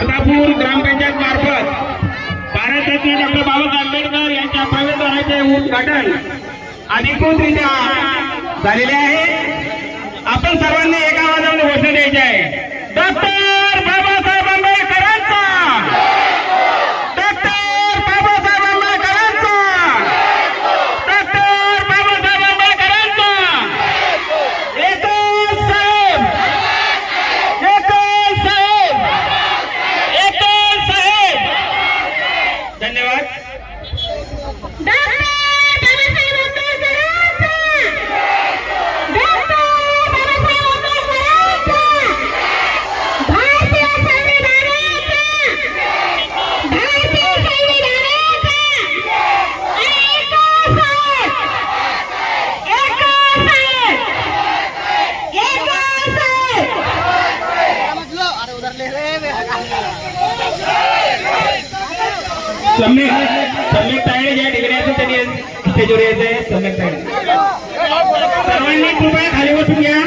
अर्धापूर ग्रामपंचायत मार्फत भारतरत्न डॉक्टर बाबासाहेब आंबेडकर यांच्या प्रवेशद्वाराचे उद्घाटन अधिकृतरित्या झालेले आहे. आपण सर्वांनी एका आवाजामध्ये घोषणा द्यायची आहे. डॉक्टर! सम्यक सम्यक तायडे ज्या ठिकाणी असेल त्यांनी स्टेजवर यायचंय सम्यक सर्वांनी कृपया खाली बसून घ्या